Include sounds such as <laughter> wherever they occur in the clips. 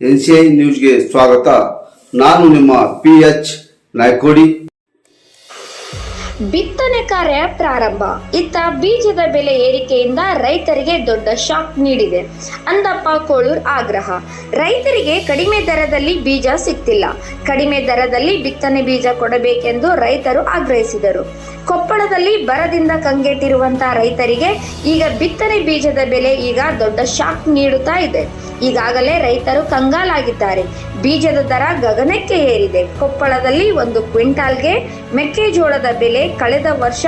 N C I ನ್ಯೂಸ್ಗೆ ಸ್ವಾಗತ. ನಾನು ನಿಮ್ಮ ಪಿ ಎಚ್ ನಾಯ್ಕೋಡಿ. ಬಿತ್ತನೆ ಕಾರ್ಯ ಪ್ರಾರಂಭ. ಇತ್ತ ಬೀಜದ ಬೆಲೆ ಏರಿಕೆಯಿಂದ ರೈತರಿಗೆ ದೊಡ್ಡ ಶಾಕ್ ನೀಡಿದೆ. ಅಂದಪ್ಪ ಕೋಳೂರ್ ಆಗ್ರಹ. ರೈತರಿಗೆ ಕಡಿಮೆ ದರದಲ್ಲಿ ಬೀಜ ಸಿಗ್ತಿಲ್ಲ. ಕಡಿಮೆ ದರದಲ್ಲಿ ಬಿತ್ತನೆ ಬೀಜ ಕೊಡಬೇಕೆಂದು ರೈತರು ಆಗ್ರಹಿಸಿದರು. ಕೊಪ್ಪಳದಲ್ಲಿ ಬರದಿಂದ ಕಂಗೆಟ್ಟಿರುವಂತಹ ರೈತರಿಗೆ ಈಗ ಬಿತ್ತನೆ ಬೀಜದ ಬೆಲೆ ಈಗ ದೊಡ್ಡ ಶಾಕ್ ನೀಡುತ್ತಾ ಇದೆ. ಈಗಾಗಲೇ ರೈತರು ಕಂಗಾಲಾಗಿದ್ದಾರೆ. ಬೀಜದ ದರ ಗಗನಕ್ಕೆ ಏರಿದೆ. ಕೊಪ್ಪಳದಲ್ಲಿ ಒಂದು ಕ್ವಿಂಟಾಲ್ಗೆ ಮೆಕ್ಕೆಜೋಳದ ಬೆಲೆ ಕಳೆದ ವರ್ಷ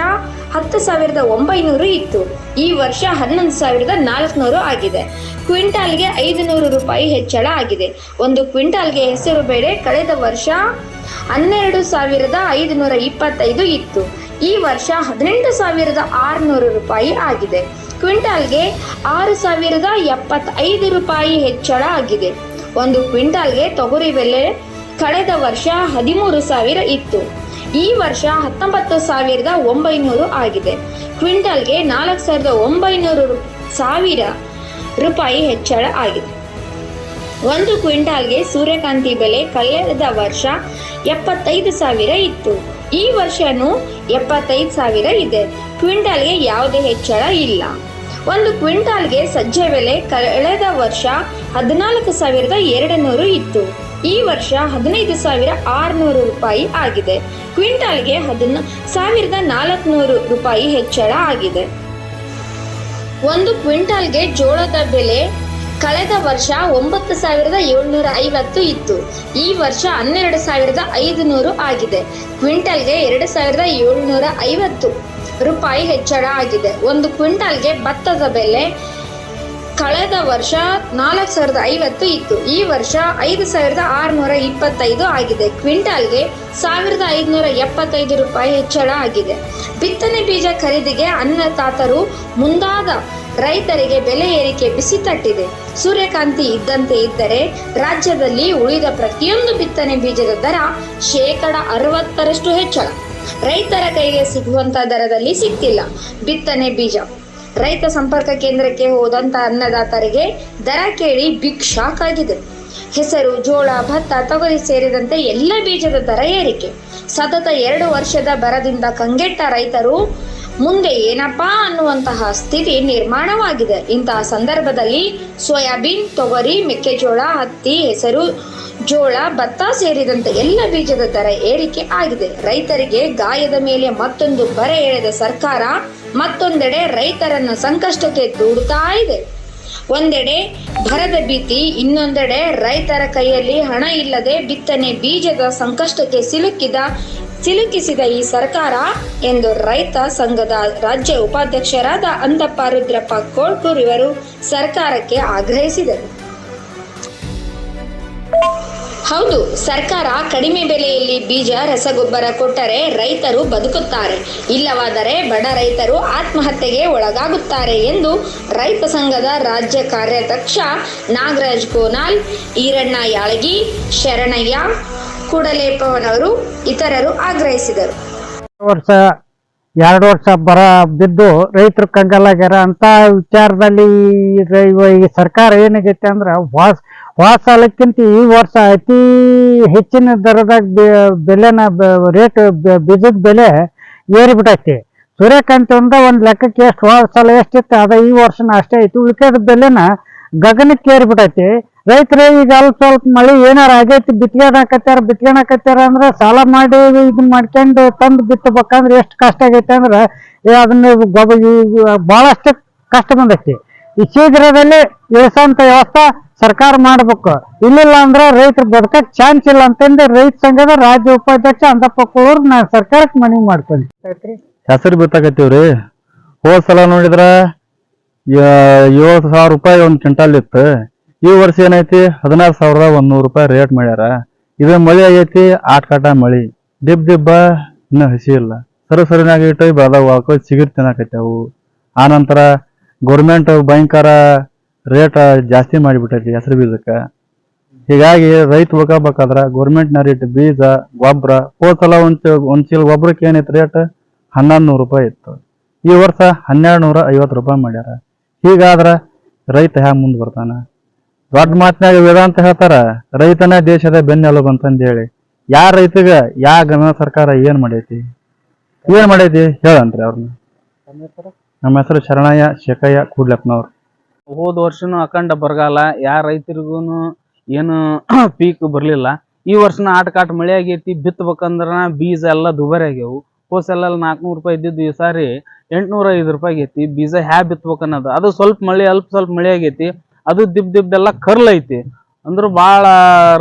ಹತ್ತು ಸಾವಿರದ ಒಂಬೈನೂರು ಇತ್ತು. ಈ ವರ್ಷ ಹನ್ನೊಂದು ಸಾವಿರದ ನಾಲ್ಕುನೂರು ಆಗಿದೆ. ಕ್ವಿಂಟಾಲ್ಗೆ ಐದು ನೂರು ರೂಪಾಯಿ ಹೆಚ್ಚಳ ಆಗಿದೆ. ಒಂದು ಕ್ವಿಂಟಾಲ್ಗೆ ಹೆಸರು ಬೇಳೆ ಕಳೆದ ವರ್ಷ ಹನ್ನೆರಡು ಸಾವಿರದ ಐದುನೂರ ಇಪ್ಪತ್ತೈದು ಇತ್ತು. ಈ ವರ್ಷ ಹದಿನೆಂಟು ಸಾವಿರದ ಆರುನೂರು ರೂಪಾಯಿ ಆಗಿದೆ. ಕ್ವಿಂಟಾಲ್ಗೆ ಆರು ಸಾವಿರದ ಎಪ್ಪತ್ತೈದು ರೂಪಾಯಿ ಹೆಚ್ಚಳ ಆಗಿದೆ. ಒಂದು ಕ್ವಿಂಟಾಲ್ಗೆ ತೊಗರಿ ಬೆಲೆ ಕಳೆದ ವರ್ಷ ಹದಿಮೂರು ಸಾವಿರ ಇತ್ತು. ಈ ವರ್ಷ ಹತ್ತೊಂಬತ್ತು ಸಾವಿರದ ಒಂಬೈನೂರು ಆಗಿದೆ. ಕ್ವಿಂಟಾಲ್ಗೆ ನಾಲ್ಕು ಸಾವಿರದ ಒಂಬೈನೂರು ಸಾವಿರ ರೂಪಾಯಿ ಹೆಚ್ಚಳ ಆಗಿದೆ. ಒಂದು ಕ್ವಿಂಟಾಲ್ಗೆ ಸೂರ್ಯಕಾಂತಿ ಬೆಲೆ ಕಳೆದ ವರ್ಷ ಎಪ್ಪತ್ತೈದು ಸಾವಿರ ಇತ್ತು. ಈ ವರ್ಷನೂ ಎಪ್ಪತ್ತೈದು ಸಾವಿರ ಇದೆ. ಕ್ವಿಂಟಾಲ್ಗೆ ಯಾವುದೇ ಹೆಚ್ಚಳ ಇಲ್ಲ. ಒಂದು ಕ್ವಿಂಟಾಲ್ಗೆ ಸಜ್ಜೆ ಬೆಲೆ ಕಳೆದ ವರ್ಷ ಹದಿನಾಲ್ಕು ಸಾವಿರದ ಎರಡು ನೂರು ಇತ್ತು. ಈ ವರ್ಷ ಹದಿನೈದು ಸಾವಿರ ಆರುನೂರು ರೂಪಾಯಿ ಆಗಿದೆ. ಕ್ವಿಂಟಾಲ್ಗೆ ಹದಿನ ಸಾವಿರದ ನಾಲ್ಕುನೂರು ರೂಪಾಯಿ ಹೆಚ್ಚಳ ಆಗಿದೆ. ಒಂದು ಕ್ವಿಂಟಾಲ್ಗೆ ಜೋಳದ ಬೆಲೆ ಕಳೆದ ವರ್ಷ ಒಂಬತ್ತು ಸಾವಿರದ ಏಳ್ನೂರ ಐವತ್ತು ಇತ್ತು. ಈ ವರ್ಷ ಹನ್ನೆರಡು ಸಾವಿರದ ಐದು ನೂರು ಆಗಿದೆ. ಕ್ವಿಂಟಲ್ಗೆ ಎರಡು ಸಾವಿರದ ಏಳ್ನೂರ ಐವತ್ತು ರೂಪಾಯಿ ಹೆಚ್ಚಳ ಆಗಿದೆ. ಒಂದು ಕ್ವಿಂಟಲ್ಗೆ ಭತ್ತದ ಬೆಲೆ ಕಳೆದ ವರ್ಷ ನಾಲ್ಕು ಸಾವಿರದ ಐವತ್ತು ಇತ್ತು. ಈ ವರ್ಷ ಐದು ಸಾವಿರದ ಆರುನೂರ ಇಪ್ಪತ್ತೈದು ಆಗಿದೆ. ಕ್ವಿಂಟಾಲ್ಗೆ ಸಾವಿರದ ಐದುನೂರ ಎಪ್ಪತ್ತೈದು ರೂಪಾಯಿ ಹೆಚ್ಚಳ ಆಗಿದೆ. ಬಿತ್ತನೆ ಬೀಜ ಖರೀದಿಗೆ ಅನ್ನದಾತರು ಮುಂದಾದ ರೈತರಿಗೆ ಬೆಲೆ ಏರಿಕೆ ಬಿಸಿ ತಟ್ಟಿದೆ. ಸೂರ್ಯಕಾಂತಿ ಇದ್ದಂತೆ ಇದ್ದರೆ ರಾಜ್ಯದಲ್ಲಿ ಉಳಿದ ಪ್ರತಿಯೊಂದು ಬಿತ್ತನೆ ಬೀಜದ ದರ ಶೇಕಡ ಅರವತ್ತರಷ್ಟು ಹೆಚ್ಚಳ. ರೈತರ ಕೈಗೆ ಸಿಗುವಂತ ದರದಲ್ಲಿ ಸಿಕ್ತಿಲ್ಲ. ಬಿತ್ತನೆ ಬೀಜ. ರೈತ ಸಂಪರ್ಕ ಕೇಂದ್ರಕ್ಕೆ ಹೋದಂತ ಅನ್ನದಾತರಿಗೆ ದರ ಕೇಳಿ ಬಿಗ್ ಶಾಕ್ ಆಗಿದೆ ಹೆಸರು, ಜೋಳ, ಭತ್ತ, ತೊಗರಿ ಸೇರಿದಂತೆ ಎಲ್ಲ ಬೀಜದ ದರ ಏರಿಕೆ. ಸತತ ಎರಡು ವರ್ಷದ ಬರದಿಂದ ಕಂಗೆಟ್ಟ ರೈತರು ಮುಂದೆ ಏನಪ್ಪಾ ಅನ್ನುವಂತಹ ಸ್ಥಿತಿ ನಿರ್ಮಾಣವಾಗಿದೆ. ಇಂತಹ ಸಂದರ್ಭದಲ್ಲಿ ಸೋಯಾಬೀನ್, ತೊಗರಿ, ಮೆಕ್ಕೆಜೋಳ, ಹತ್ತಿ, ಹೆಸರು ಜೋಳ, ಭತ್ತ ಸೇರಿದಂತೆ ಎಲ್ಲ ಬೀಜದ ದರ ಏರಿಕೆ ಆಗಿದೆ. ರೈತರಿಗೆ ಗಾಯದ ಮೇಲೆ ಮತ್ತೊಂದು ಬರೆ ಎಳೆದ ಸರ್ಕಾರ ಮತ್ತೊಂದೆಡೆ ರೈತರನ್ನು ಸಂಕಷ್ಟಕ್ಕೆ ದೂಡುತ್ತಾ ಇದೆ. ಒಂದೆಡೆ ಭರದ ಭೀತಿ, ಇನ್ನೊಂದೆಡೆ ರೈತರ ಕೈಯಲ್ಲಿ ಹಣ ಇಲ್ಲದೆ ಬಿತ್ತನೆ ಬೀಜದ ಸಂಕಷ್ಟಕ್ಕೆ ಸಿಲುಕಿದ, ಸಿಲುಕಿಸಿದ ಈ ಸರ್ಕಾರ ಎಂದು ರೈತ ಸಂಘದ ರಾಜ್ಯ ಉಪಾಧ್ಯಕ್ಷರಾದ ಅಂದಪ್ಪ ರುದ್ರಪ್ಪ ಕೋಳ್ಕೂರ್ ಇವರು ಸರ್ಕಾರಕ್ಕೆ ಆಗ್ರಹಿಸಿದರು. ಹೌದು, ಸರ್ಕಾರ ಕಡಿಮೆ ಬೆಲೆಯಲ್ಲಿ ಬೀಜ, ರಸಗೊಬ್ಬರ ಕೊಟ್ಟರೆ ರೈತರು ಬದುಕುತ್ತಾರೆ. ಇಲ್ಲವಾದರೆ ಬಡ ರೈತರು ಆತ್ಮಹತ್ಯೆಗೆ ಒಳಗಾಗುತ್ತಾರೆ ಎಂದು ರೈತ ಸಂಘದ ರಾಜ್ಯ ಕಾರ್ಯಾಧ್ಯಕ್ಷ ನಾಗರಾಜ್ ಕೋನಾಲ್, ಈರಣ್ಣ ಯಾಳಗಿ, ಶರಣಯ್ಯ ಕೂಡಲೇಪವನವರು ಇತರರು ಆಗ್ರಹಿಸಿದರು. ವರ್ಷ, ಎರಡು ವರ್ಷ ಬರ ಬಿದ್ದು ರೈತರು ಕಂಗಾಲಾಗ್ಯಾರ ಅಂತ ವಿಚಾರದಲ್ಲಿ ಈ ಸರ್ಕಾರ ಏನಾಗೈತೆ ಅಂದ್ರೆ ವಾಸ್ ವಾಸ ಸಾಲಕ್ಕಿಂತ ಈ ವರ್ಷ ಅತಿ ಹೆಚ್ಚಿನ ದರದಾಗ ಬೆಲೆನ ರೇಟ್ ಬೀಜದ ಬೆಲೆ ಏರಿಬಿಟ್ಟೈತಿ ಸೂರ್ಯಕಾಂತಿ ಒಂದ ಒಂದು ಲೆಕ್ಕಕ್ಕೆ ಎಷ್ಟು ಹೋದ ಸಲ ಎಷ್ಟಿತ್ತು, ಅದ ಈ ವರ್ಷನ ಅಷ್ಟೇ ಐತಿ. ಉಳಿಕೆದ ಬೆಲೆನ ಗಗನಕ್ಕೆ ಏರಿಬಿಟ್ಟೈತಿ ರೈತರು ಈಗ ಅಲ್ಪ ಸ್ವಲ್ಪ ಮಳೆ ಏನಾರ ಆಗೈತಿ ಬಿತ್ಕೊಂಡಾಕತ್ಯಾರ ಬಿತ್ಕೊಂಡಾಕತ್ಯಾರ ಅಂದ್ರೆ ಸಾಲ ಮಾಡಿ ಇದನ್ನ ಮಾಡ್ಕೊಂಡು ತಂದು ಬಿತ್ತಬೇಕಂದ್ರೆ ಎಷ್ಟು ಕಷ್ಟ ಆಗೈತೆ ಅಂದ್ರೆ ಅದನ್ನ ಬಹಳಷ್ಟು ಕಷ್ಟ ಬಂದೈತಿ. ಶೀಘ್ರದಲ್ಲಿ ಇಳಿಸುವಂತ ವ್ಯವಸ್ಥೆ ಸರ್ಕಾರ ಮಾಡ್ಬೇಕು. ಇಲ್ಲಿಲ್ಲ ಅಂದ್ರೆ ರೈತರು ಬದುಕಕ್ ಚಾನ್ಸ್ ಇಲ್ಲ ಅಂತಂದ್ರೆ ರೈತ ಸಂಘದ ರಾಜ್ಯ ಉಪಾಧ್ಯಕ್ಷ ಅಂತಪ್ಪ ಕೂರ್ ನಾ ಸರ್ಕಾರಕ್ಕೆ ಮನವಿ ಮಾಡ್ತೀನಿ ಹೆಸರು ಬಿತ್ತಾಕತ್ತೀವ್ರಿ. ಹೋದ ಸಲ ನೋಡಿದ್ರ ಯಾ- ಏಳು ಸಾವಿರ ರೂಪಾಯಿ ಒಂದ್ ಕ್ವಿಂಟಾಲ್ ಇತ್ತು. ಈ ವರ್ಷ ಏನೈತಿ? ಹದಿನಾರು ಸಾವಿರದ ಒಂದ್ ನೂರು ರೂಪಾಯಿ ರೇಟ್ ಮಾಡ್ಯಾರ. ಇದು ಮಳೆ ಆಗೈತಿ ಆಟ್ ಕಾಟ ಮಳಿ. ದಿಬ್ ದಿಬ್ಬ ಇನ್ನ ಹಸಿ ಇಲ್ಲ. ಸರಿ ಸರಿನಾಗ ಇಟ್ಟು ಬೆಳೆದಾವ ಹಾಕೋ ಸಿಗಿರ್ ತಿನ್ನಾಕತ್ಯಾವು ಆನಂತರ ಗೌರ್ಮೆಂಟ್ ಭಯಂಕರ ರೇಟ್ ಜಾಸ್ತಿ ಮಾಡಿಬಿಟ್ಟೈತಿ ಹೆಸರು ಬೀಜಕ್ಕೆ. ಹೀಗಾಗಿ ರೈತ ಉಳ್ಕೋಬೇಕಾದ್ರ ಗೌರ್ಮೆಂಟ್ನ ರೇಟ್ ಬೀಜ, ಗೊಬ್ಬರ, ಹೋದ್ ಸಲ ಒಂದ್ ಒಂದ್ ಚೀಲ ಗೊಬ್ಬರಕ್ಕೆ ಏನಿತ್ತು ರೇಟ್ ಹನ್ನೊಂದು ನೂರು ರೂಪಾಯಿ ಇತ್ತು. ಈ ವರ್ಷ ಹನ್ನೆರಡು ನೂರ ಐವತ್ತು ರೂಪಾಯಿ ಮಾಡ್ಯಾರ. ಹೀಗಾದ್ರೆ ರೈತ ಹ್ಯಾಂಗ ಮುಂದೆ ಬರ್ತಾನ? ದೊಡ್ಡ ಮಾತಿನಾಗ ವೇದಾಂತ ಹೇಳ್ತಾರ, ರೈತನ ದೇಶದ ಬೆನ್ನೆಲುಬು ಅಂತಂದು ಹೇಳಿ ಯಾರ ರೈತಗ ಯಾ ಗಮನ ಸರ್ಕಾರ ಏನ್ ಮಾಡೈತಿ? ಏನ್ ಮಾಡೈತಿ? ಹೇಳನ್ರಿ ಅವ್ರನ್ನ. ನಮ್ಮ ಹೆಸರು ಶರಣಯ್ಯ ಶೇಖಯ್ಯ ಕೂಡ್ಲಪ್ಪನವ್ರು ಹೋದ ವರ್ಷನೂ ಅಖಂಡ ಬರಗಾಲ, ಯಾರ ರೈತರಿಗೂ ಏನು <clears throat> ಪೀಕ್ ಬರಲಿಲ್ಲ. ಈ ವರ್ಷನ ಆಟ ಕಾಟ ಮಳೆ ಆಗೈತಿ ಬಿತ್ತಬೇಕಂದ್ರ ಬೀಜ ಎಲ್ಲ ದುಬಾರಿ ಆಗ್ಯಾವು. ಸಲ ನಾಲ್ಕುನೂರು ರೂಪಾಯಿ ಇದ್ದಿದ್ದು ಈ ಸಾರಿ ಎಂಟುನೂರ ಐದು ರೂಪಾಯಿ ಆಗೈತಿ. ಬೀಜ ಹ್ಯಾ ಬಿತ್ತಬೇಕನ್ನೋದು ಅದು ಸ್ವಲ್ಪ ಮಳೆ, ಅಲ್ಪ ಸ್ವಲ್ಪ ಮಳೆ ಆಗೈತಿ. ಅದು ದಿಬ್ ದಿಬ್ದೆಲ್ಲ ಕರ್ಲ್ ಐತಿ. ಅಂದ್ರೆ ಭಾಳ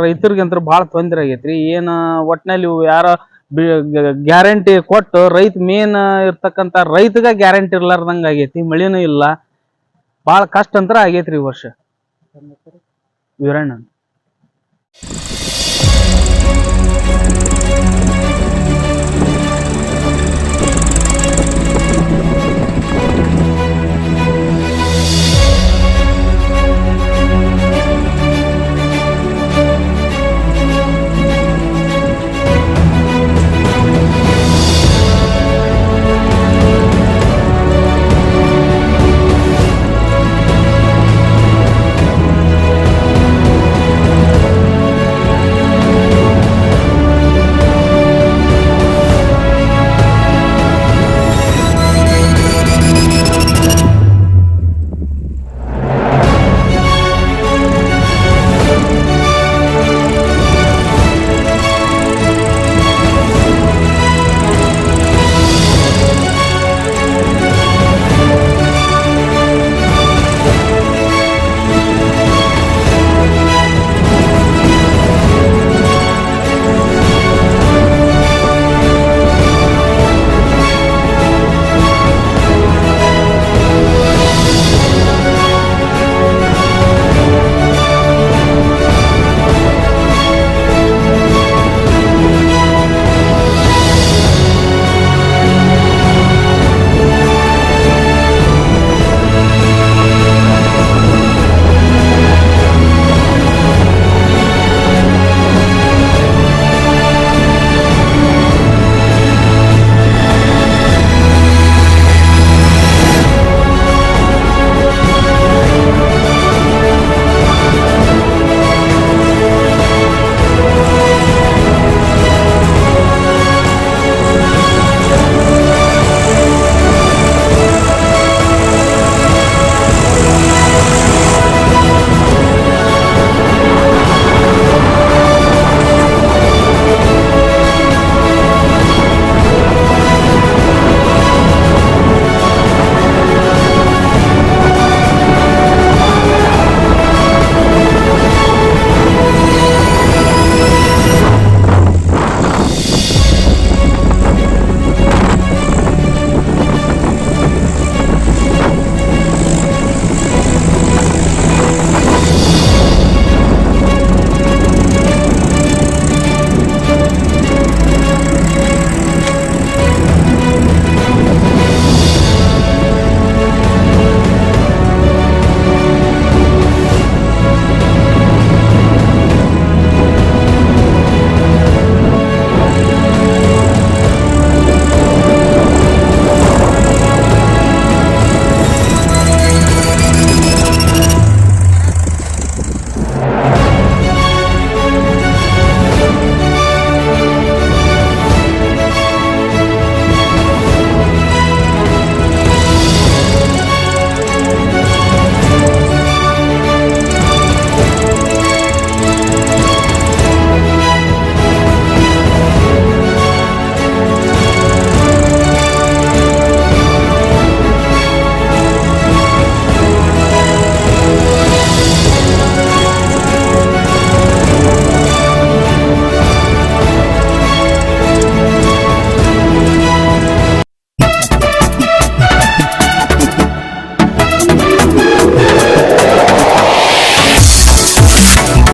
ರೈತರಿಗಂತ್ರ ಭಾಳ ತೊಂದರೆ ಆಗೈತ್ರಿ. ಏನು ಒಟ್ನಲ್ಲಿ ಇವು ಯಾರ ಗ್ಯಾರಂಟಿ ಕೊಟ್ಟು ರೈತ ಮೇನ್ ಇರ್ತಕ್ಕಂತ ರೈತಗ ಗ್ಯಾರಂಟಿ ಇರ್ಲಾರ್ದಂಗ ಆಗೈತಿ, ಮಳಿನೂ ಇಲ್ಲ. ಭಾಳ ಕಷ್ಟ ಅಂತರ ಆಗೈತ್ರಿ ಈ ವರ್ಷ. ವೀರಣ್ಣ